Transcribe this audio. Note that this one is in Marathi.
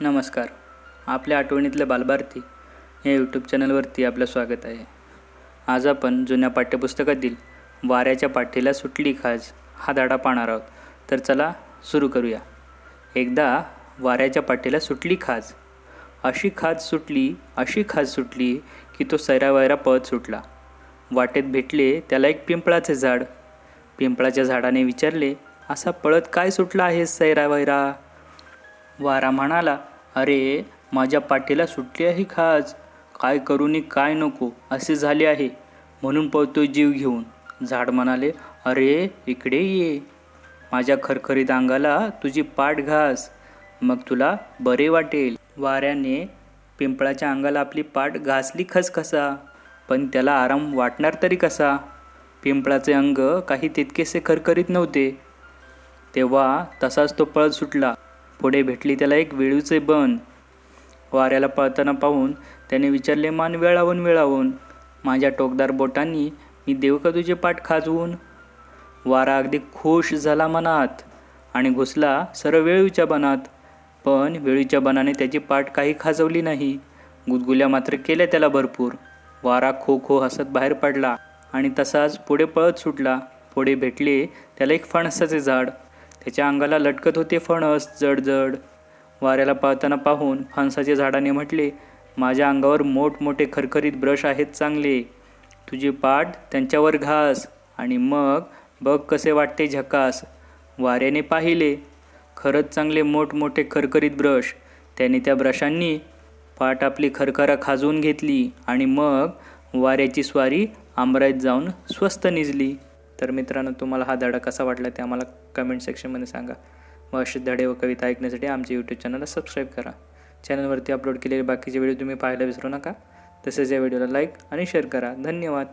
नमस्कार. आपल्या आठवणीतल्या बालभारती या यूट्यूब चॅनलवरती आपलं स्वागत आहे. आज आपण जुन्या पाठ्यपुस्तकातील वाऱ्याच्या पाठीला सुटली खाज हा धाडा पाहणार आहोत. तर चला सुरू करूया. एकदा वाऱ्याच्या पाठीला सुटली खाज. अशी खाज सुटली अशी खाज सुटली की तो सैरावैरा पळत सुटला. वाटेत भेटले त्याला एक पिंपळाचे झाड. पिंपळाच्या झाडाने विचारले असा पळत काय सुटला आहेस सैरावैरा वारा म्हणाला अरे माझ्या पाठीला सुटली आहे खाज काय करूनी काय नको असे झाले आहे. म्हणून पळतो जीव घेऊन. झाड म्हणाले अरे इकडे ये. माझ्या खरखरीत अंगाला तुझी पाठ घास. मग तुला बरे वाटेल. वाऱ्याने पिंपळाच्या अंगाला आपली पाठ घासली खसखसा. पण त्याला आराम वाटणार तरी कसा? पिंपळाचे अंग काही तितकेसे खरखरीत नव्हते. तेव्हा तसाच तो पळत सुटला. पुढे भेटली त्याला एक वेळूचे बन. वाऱ्याला पळताना पाहून त्याने विचारले मान वेळावून वेळावून. माझ्या टोकदार बोटांनी मी देव का तुझे पाठ खाजवून वारा अगदी खुश झाला मनात आणि घुसला सरळ वेळूच्या बनात. पण वेळूच्या बनाने त्याची पाठ काही खाजवली नाही. गुदगुल्या मात्र केल्या त्याला भरपूर. वारा खो खो हसत बाहेर पडला आणि तसाच पुढे पळत सुटला. पुढे भेटले त्याला एक फणसाचे झाड. त्याच्या अंगाला लटकत होते फणस जड वाऱ्याला पाळताना पाहून फणसाच्या झाडाने म्हटले माझ्या अंगावर मोठमोठे खरखरीत ब्रश आहेत चांगले. तुझी पाठ त्यांच्यावर घास आणि मग बघ कसे वाटते झकास. वाऱ्याने पाहिले खरंच चांगले मोठमोठे खरखरीत ब्रश. त्याने त्या ब्रशांनी पाठ आपली खरखरा खाजवून घेतली आणि मग वाऱ्याची स्वारी आमराईत जाऊन स्वस्त निजली. तर मित्रांनो तुम्हाला हा धडा कसा वाटला ते आम्हाला कमेंट सेक्शनमध्ये सांगा. व असे धडे व कविता ऐकण्यासाठी आमच्या यूट्यूब चॅनलला सबस्क्राईब करा. चॅनलवरती अपलोड केलेले बाकीचे व्हिडिओ तुम्ही पाहायला विसरू नका. तसेच या व्हिडिओला लाईक आणि शेअर करा. धन्यवाद.